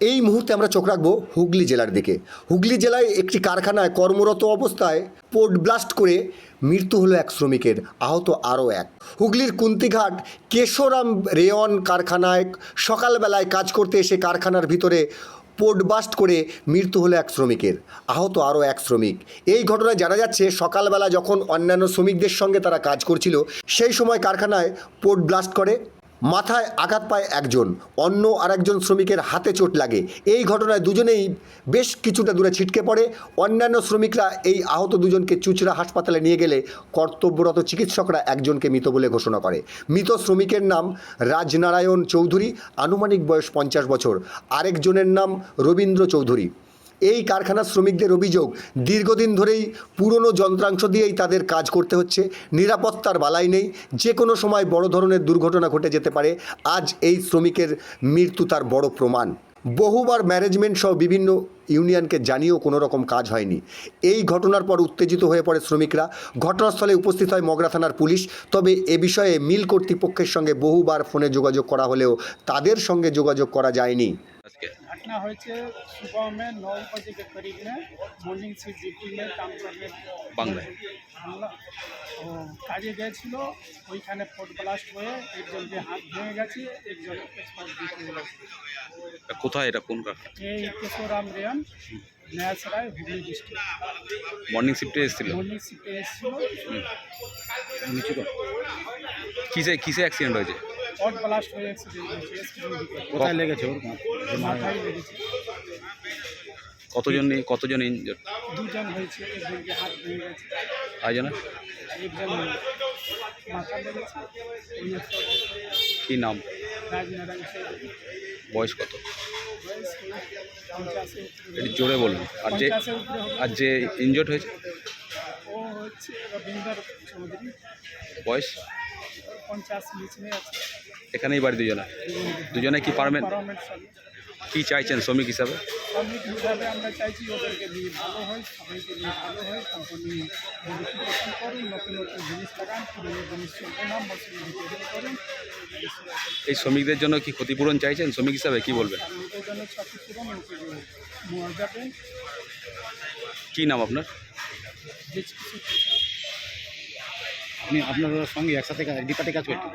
এই মুহূর্তে আমরা চোখ রাখব হুগলি জেলার দিকে। হুগলি জেলায় একটি কারখানায় কর্মরত অবস্থায় পোর্ট ব্লাস্ট করে মৃত্যু হলো এক শ্রমিকের, আহত আরও এক। হুগলির কুন্তিঘাট কেশরাম রেয়ন কারখানায় সকালবেলায় কাজ করতে এসে কারখানার ভিতরে পোর্ট বাস্ট করে মৃত্যু হলো এক শ্রমিকের, আহত আরও এক শ্রমিক। এই ঘটনায় জানা যাচ্ছে, সকালবেলা যখন অন্যান্য শ্রমিকদের সঙ্গে তারা কাজ করছিল, সেই সময় কারখানায় পোর্ট ব্লাস্ট করে। মাথায় আঘাত পায় একজন, অন্য আরেকজন শ্রমিকের হাতে চোট লাগে। এই ঘটনায় দুজনেই বেশ কিছুটা দূরে ছিটকে পড়ে। অন্যান্য শ্রমিকরা এই আহত দুজনকে চুচড়া হাসপাতালে নিয়ে গেলে কর্তব্যরত চিকিৎসকরা একজনকে মৃত বলে ঘোষণা করে। মৃত শ্রমিকের নাম রাজনারায়ণ চৌধুরী, আনুমানিক বয়স পঞ্চাশ বছর। আরেকজনের নাম রবীন্দ্র চৌধুরী। এই কারখানার শ্রমিকদের অভিযোগ, দীর্ঘদিন ধরেই পুরনো যন্ত্রাংশ দিয়েই তাদের কাজ করতে হচ্ছে। নিরাপত্তার বালাই নেই। যে কোনো সময় বড় ধরনের দুর্ঘটনা ঘটে যেতে পারে। আজ এই শ্রমিকের মৃত্যু তার বড় প্রমাণ। বহুবার ম্যানেজমেন্ট সহ বিভিন্ন ইউনিয়নকে জানিয়েও কোনো রকম কাজ হয়নি। এই ঘটনার পর উত্তেজিত হয়ে পড়ে শ্রমিকরা। ঘটনাস্থলে উপস্থিত হয় মগরা থানার পুলিশ। তবে এ বিষয়ে মিল কর্তৃপক্ষের সঙ্গে বহুবার ফোনে যোগাযোগ করা হলেও তাদের সঙ্গে যোগাযোগ করা যায়নি। আজকে घटना হয়েছে सुबह में नौ बजे के करीब में मॉर्निंग शिफ्ट ड्यूटी में काम करने বাংলায় আমরা ও কাজে গিয়েছিল ওইখানে ফোট ব্লাস্ট হয়ে একজনকে হাত ভেঙে গেছে একজন এক্সপার্ট হয়ে গেছে তা কোথায় এটা কোন কারখানা এই Kesoram rayon Nayasarai Hooghly district morning শিফটে এসেছিল মর্নিং শিফটে এসেছিল কিসে কিসে অ্যাক্সিডেন্ট হয়েছে ফোট ব্লাস্ট হয়ে কোথায় লেগেছে ওর মাথায়? লেগেছে। কতজন কতজন ইনজোর দুজন হয়েছে একজনকে হাত ভেঙে গেছে। আয়োজন একজন মাথা লেগেছে কি নাম? বয়স কত? একটু জোরে বলুন। আর যে। আর যে ইনজোর্ড হয়েছে? ও হচ্ছে বয়স? পঞ্চাশ নিচে আছে। এখানেই বাড়ি দুজনে? দুজনে কি পারবেন? কি চাইছেন শ্রমিক হিসাবে? শ্রমিক হিসাবে আমরা চাইছি ওদেরকে নিয়ে ভালো হয় সবাইকে নিয়ে ভালো হয় কোম্পানি মডিফিকেশন করুন নতুন নতুন জিনিস লাগান পুরোনো জিনিস চলবে না মশিন রিপেয়ারিং করুন এই শ্রমিকদের জন্য কি ক্ষতিপূরণ চাইছেন শ্রমিক হিসাবে কি বলবেন? শ্রমিকদের জন্য ক্ষতিপূরণ কি নাম আপনার? আমি আপনার সঙ্গে একসাথে ডিপার্টে কাজ করছি